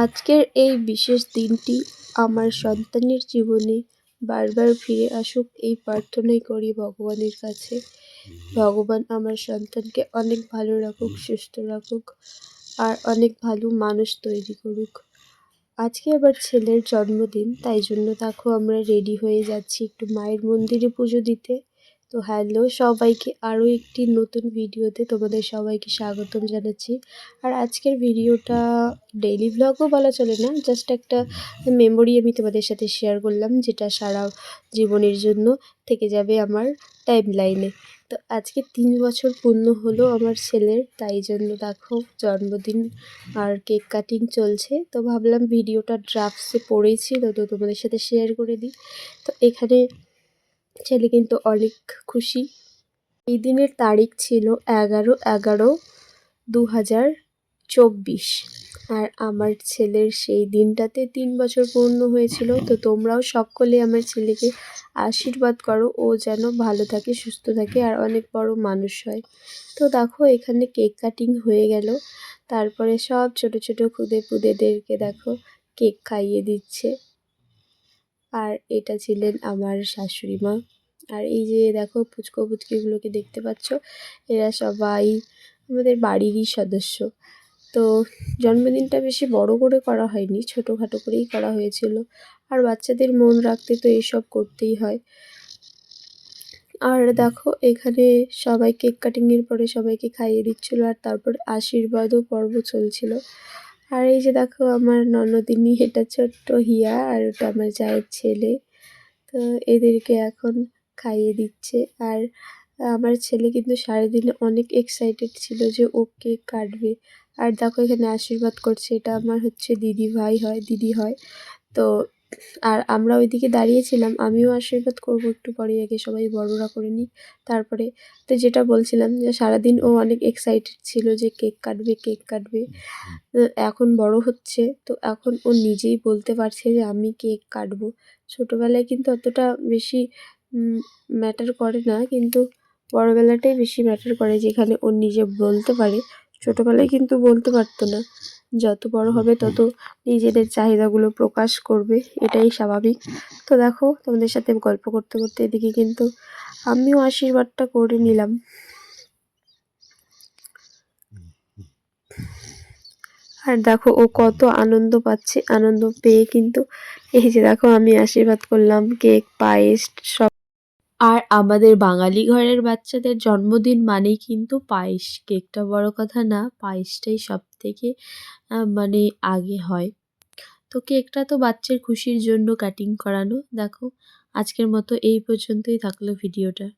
আজকের এই বিশেষ দিনটি আমার সন্তানের জীবনে বারবার ফিরে আসুক এই প্রার্থনাই করি ভগবানের কাছে। ভগবান আমার সন্তানকে অনেক ভালো রাখুক, সুস্থ রাখুক, আর অনেক ভালো মানুষ তৈরি করুক। আজকে আবার ছেলের জন্মদিন, তাই জন্য দেখো আমরা রেডি হয়ে যাচ্ছি একটু মায়ের মন্দিরে পুজো দিতে। তো হ্যালো সবাইকে আরও একটি নতুন ভিডিওতে তোমাদের সবাইকে স্বাগতম জানাচ্ছি। আর আজকের ভিডিওটা ডেইলি ভ্লগও বলা চলে না জাস্ট একটা মেমোরি আমি তোমাদের সাথে শেয়ার করলাম, যেটা সারা জীবনের জন্য থেকে যাবে আমার টাইম লাইনে তো আজকে তিন বছর পূর্ণ হলো আমার ছেলের, তাই জন্য দেখো জন্মদিন আর কেক কাটিং চলছে। তো ভাবলাম ভিডিওটা ড্রাফটসে পড়েছিল তো তোমাদের সাথে শেয়ার করে দিই। তো এখানে ছেলে কিন্তু অনেক খুশি। এই দিনের তারিখ ছিল এগারো এগারো দু হাজার চব্বিশ। আর আমার ছেলের সেই দিনটাতে তিন বছর পূর্ণ হয়েছিল। তো তোমরাও সকলে আমার ছেলেকে আশীর্বাদ করো। ও যেন ভালো থাকে, সুস্থ থাকে আর অনেক বড় মানুষ হয়। তো দেখো, এখানে কেক কাটিং হয়ে গেল। তারপরে সব ছোট ছোট খুদে খুদেদেরকে দেখো, কেক খাইয়ে দিচ্ছে। আর এটা ছিলেন আমার শাশুড়ি মা। আর এই যে দেখো পুচকো পুচকিগুলোকে দেখতে পাচ্ছ, এরা সবাই আমাদের বাড়িরই সদস্য। তো জন্মদিনটা বেশি বড় করে করা হয়নি, ছোটোখাটো করেই করা হয়েছিল। আর বাচ্চাদের মন রাখতে তো এইসব করতেই হয়। আর দেখো এখানে সবাই কেক কাটিংয়ের পরে সবাইকে খাইয়ে দিচ্ছিল, আর তারপর আশীর্বাদও পর্ব চলছিল। আর এই যে দেখো আমার ননদিনী, এটা ছোট্ট হিয়া আর ওটা আমার জায়ের ছেলে। তো এদেরকে এখন খাইয়ে দিচ্ছে। আর আমার ছেলে কিন্তু সারাদিনে অনেক এক্সাইটেড ছিল যে ও কেক কাটবে। আর দেখো এখানে আশীর্বাদ করছে, এটা আমার হচ্ছে দিদি ভাই হয়, দিদি হয়। তো আর আমরা ওইদিকে দাঁড়িয়েছিলাম, আমিও আশীর্বাদ করব একটু পরে আগে সবাই বড়রা করে নিই তারপরে তো যেটা বলছিলাম যে সারাদিন ও অনেক এক্সাইটেড ছিল যে কেক কাটবে কেক কাটবে। এখন বড় হচ্ছে, তো এখন ও নিজেই বলতে পারছে যে আমি কেক কাটবো। ছোটোবেলায় কিন্তু অতটা বেশি ম্যাটার করে না, কিন্তু বড়োবেলাটাই বেশি ম্যাটার করে, যেখানে ও নিজে বলতে পারে। ছোটোবেলায় কিন্তু বলতে পারতো না। যত বড় হবে তত নিজেদের চাহিদাগুলো প্রকাশ করবে এটাই স্বাভাবিক। তো দেখো তোমাদের সাথে গল্প করতে করতে এদিকে কিন্তু আমিও আশীর্বাদটা করে নিলাম। আর দেখো ও কত আনন্দ পাচ্ছে আনন্দ পেয়ে কিন্তু এই যে দেখো আমি আশীর্বাদ করলাম কেক পায়েস সব আর আমাদের বাঙালি ঘরের বাচ্চাদের জন্মদিন মানেই কিন্তু পায়েস। কেকটা বড় কথা না, পায়েসটাই সব থেকে মানে আগে হয়। তো কেকটা তো বাচ্চার খুশির জন্য কাটিং করানো। দেখো, আজকের মতো এই পর্যন্তই থাকল ভিডিওটা।